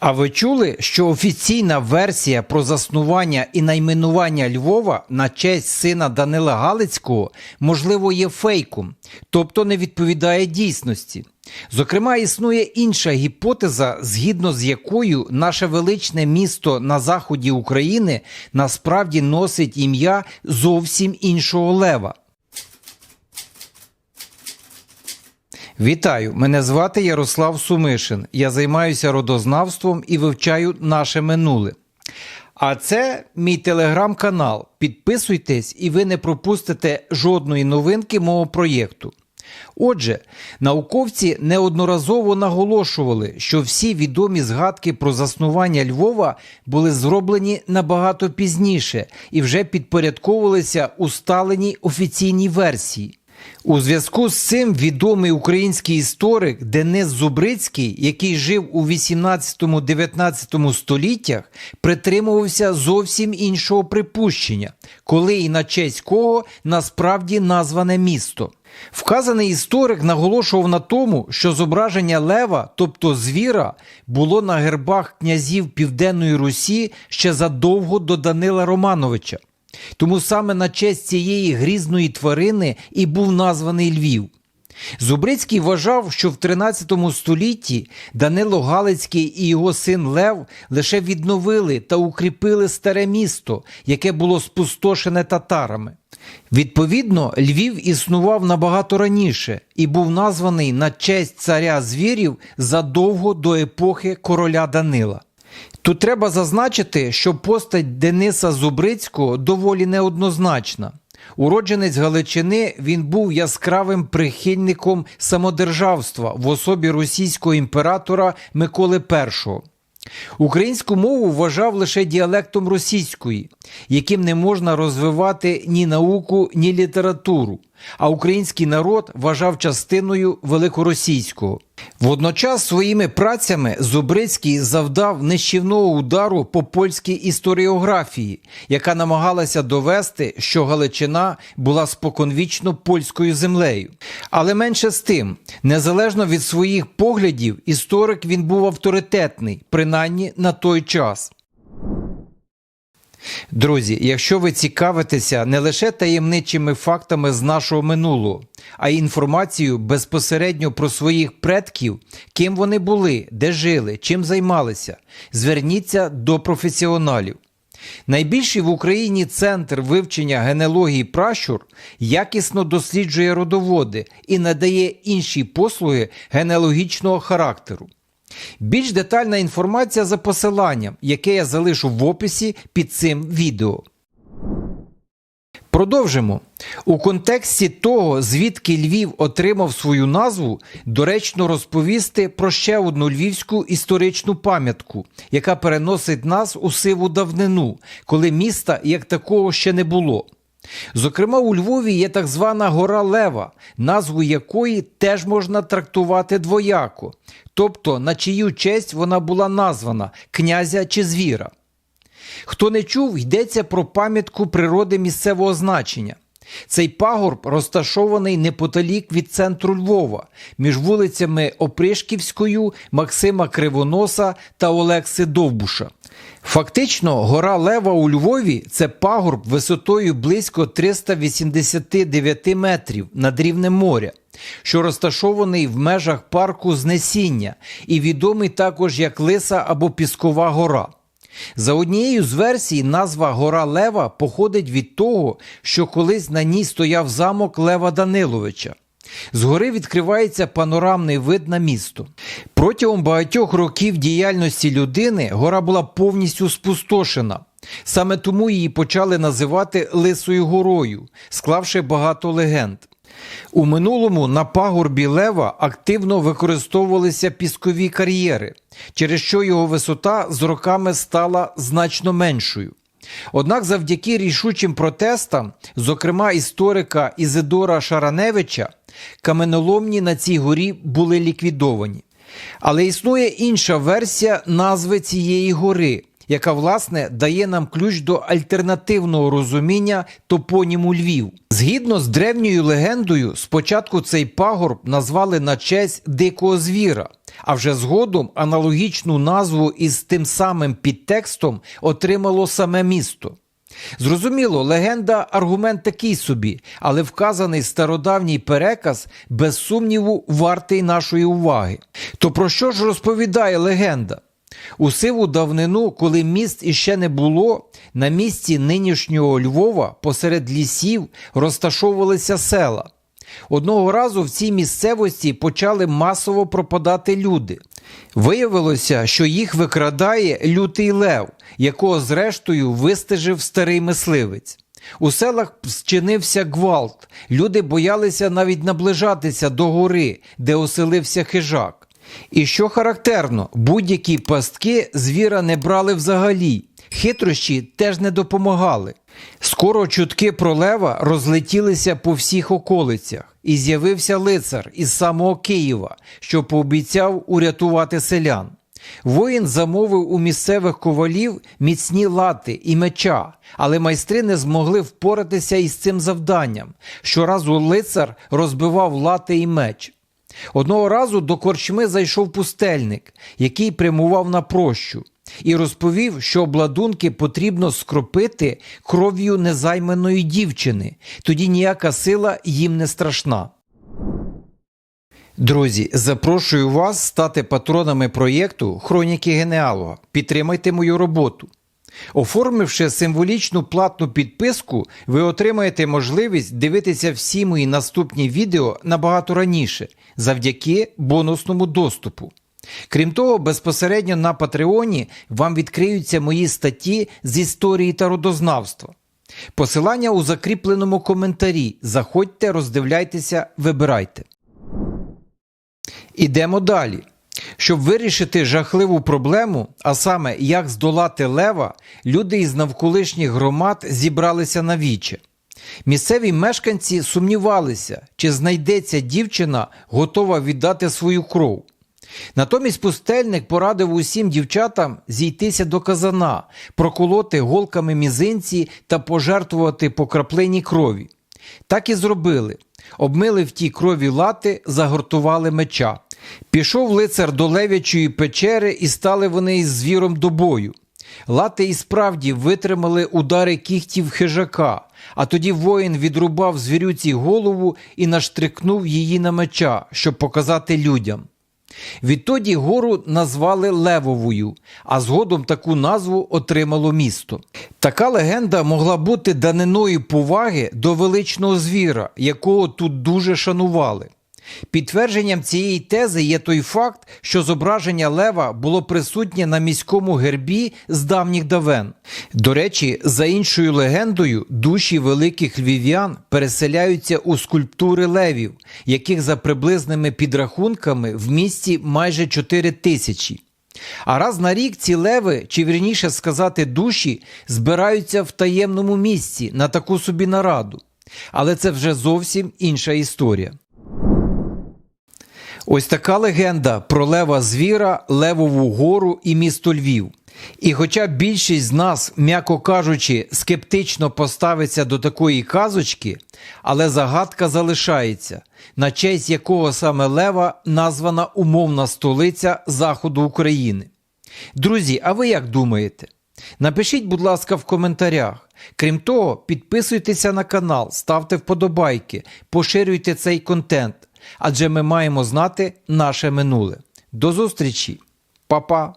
А ви чули, що офіційна версія про заснування і найменування Львова на честь сина Данила Галицького, можливо, є фейком, тобто не відповідає дійсності. Зокрема, існує інша гіпотеза, згідно з якою наше величне місто на заході України насправді носить ім'я зовсім іншого лева. Вітаю! Мене звати Ярослав Сумишин. Я займаюся родознавством і вивчаю наше минуле. А це мій телеграм-канал. Підписуйтесь, і ви не пропустите жодної новинки мого проєкту. Отже, науковці неодноразово наголошували, що всі відомі згадки про заснування Львова були зроблені набагато пізніше і вже підпорядковувалися усталеній офіційній версії. У зв'язку з цим відомий український історик Денис Зубрицький, який жив у 18-19 століттях, притримувався зовсім іншого припущення, коли і на честь кого насправді назване місто. Вказаний історик наголошував на тому, що зображення лева, тобто звіра, було на гербах князів Південної Русі ще задовго до Данила Романовича. Тому саме на честь цієї грізної тварини і був названий Львів. Зубрицький вважав, що в 13 столітті Данило Галицький і його син Лев лише відновили та укріпили старе місто, яке було спустошене татарами. Відповідно, Львів існував набагато раніше і був названий на честь царя звірів задовго до епохи короля Данила. Тут треба зазначити, що постать Дениса Зубрицького доволі неоднозначна. Уродженець Галичини він був яскравим прихильником самодержавства в особі російського імператора Миколи І. Українську мову вважав лише діалектом російської, яким не можна розвивати ні науку, ні літературу, а український народ вважав частиною великоросійського. Водночас своїми працями Зубрицький завдав нищівного удару по польській історіографії, яка намагалася довести, що Галичина була споконвічно польською землею. Але менше з тим, незалежно від своїх поглядів, історик він був авторитетний, принаймні на той час. Друзі, якщо ви цікавитеся не лише таємничими фактами з нашого минулого, а й інформацією безпосередньо про своїх предків, ким вони були, де жили, чим займалися, зверніться до професіоналів. Найбільший в Україні центр вивчення генеалогії пращур якісно досліджує родоводи і надає інші послуги генеалогічного характеру. Більш детальна інформація за посиланням, яке я залишу в описі під цим відео. Продовжимо. У контексті того, звідки Львів отримав свою назву, доречно розповісти про ще одну львівську історичну пам'ятку, яка переносить нас у сиву давнину, коли міста як такого ще не було. Зокрема, у Львові є так звана гора Лева, назву якої теж можна трактувати двояко, тобто на чию честь вона була названа князя чи звіра. Хто не чув, йдеться про пам'ятку природи місцевого значення. Цей пагорб розташований неподалік від центру Львова, між вулицями Опришківською, Максима Кривоноса та Олекси Довбуша. Фактично, гора Лева у Львові це пагорб висотою близько 389 метрів над рівнем моря, що розташований в межах парку Знесіння і відомий також як Лиса або Піскова гора. За однією з версій, назва Гора Лева походить від того, що колись на ній стояв замок Лева Даниловича. Згори відкривається панорамний вид на місто. Протягом багатьох років діяльності людини гора була повністю спустошена. Саме тому її почали називати Лисою горою, склавши багато легенд. У минулому на пагорбі Лева активно використовувалися піскові кар'єри, через що його висота з роками стала значно меншою. Однак завдяки рішучим протестам, зокрема історика Ізидора Шараневича, каменоломні на цій горі були ліквідовані. Але існує інша версія назви цієї гори, яка власне дає нам ключ до альтернативного розуміння топоніму Львів. Згідно з древньою легендою, спочатку цей пагорб назвали на честь дикого звіра, а вже згодом аналогічну назву із тим самим підтекстом отримало саме місто. Зрозуміло, легенда аргумент такий собі, але вказаний стародавній переказ без сумніву вартий нашої уваги. То про що ж розповідає легенда? У сиву давнину, коли міст іще не було, на місці нинішнього Львова посеред лісів розташовувалися села. Одного разу в цій місцевості почали масово пропадати люди. Виявилося, що їх викрадає лютий лев, якого зрештою вистежив старий мисливець. У селах зчинився гвалт. Люди боялися навіть наближатися до гори, де оселився хижак. І що характерно, будь-які пастки звіра не брали взагалі, хитрощі теж не допомагали. Скоро чутки про лева розлетілися по всіх околицях, і з'явився лицар із самого Києва, що пообіцяв урятувати селян. Воїн замовив у місцевих ковалів міцні лати і меча, але майстри не змогли впоратися із цим завданням. Щоразу лицар розбивав лати і меч. Одного разу до корчми зайшов пустельник, який прямував на прощу, і розповів, що обладунки потрібно скропити кров'ю незайманої дівчини, тоді ніяка сила їм не страшна. Друзі, запрошую вас стати патронами проєкту Хроніки Генеалога. Підтримайте мою роботу. Оформивши символічну платну підписку, ви отримаєте можливість дивитися всі мої наступні відео набагато раніше завдяки бонусному доступу. Крім того, безпосередньо на Патреоні вам відкриються мої статті з історії та родознавства. Посилання у закріпленому коментарі. Заходьте, роздивляйтеся, вибирайте. Ідемо далі. Щоб вирішити жахливу проблему, а саме як здолати лева, люди із навколишніх громад зібралися на віче. Місцеві мешканці сумнівалися, чи знайдеться дівчина, готова віддати свою кров. Натомість пустельник порадив усім дівчатам зійтися до казана, проколоти голками мізинці та пожертвувати по краплині крові. Так і зробили. Обмили в тій крові лати, загортували меча. Пішов лицар до левячої печери, і стали вони із звіром до бою. Лати і справді витримали удари кігтів хижака, а тоді воїн відрубав звірюці голову і наштрикнув її на меча, щоб показати людям. Відтоді гору назвали Левовою, а згодом таку назву отримало місто. Така легенда могла бути даниною поваги до величного звіра, якого тут дуже шанували. Підтвердженням цієї тези є той факт, що зображення лева було присутнє на міському гербі з давніх давен. До речі, за іншою легендою, душі великих львів'ян переселяються у скульптури левів, яких за приблизними підрахунками в місті майже 4 тисячі. А раз на рік ці леви, чи вірніше сказати душі, збираються в таємному місці на таку собі нараду. Але це вже зовсім інша історія. Ось така легенда про лева звіра, Левову гору і місто Львів. І хоча більшість з нас, м'яко кажучи, скептично поставиться до такої казочки, але загадка залишається, на честь якого саме Лева названа умовна столиця Заходу України. Друзі, а ви як думаєте? Напишіть, будь ласка, в коментарях. Крім того, підписуйтеся на канал, ставте вподобайки, поширюйте цей контент, адже ми маємо знати наше минуле. До зустрічі, Па-па!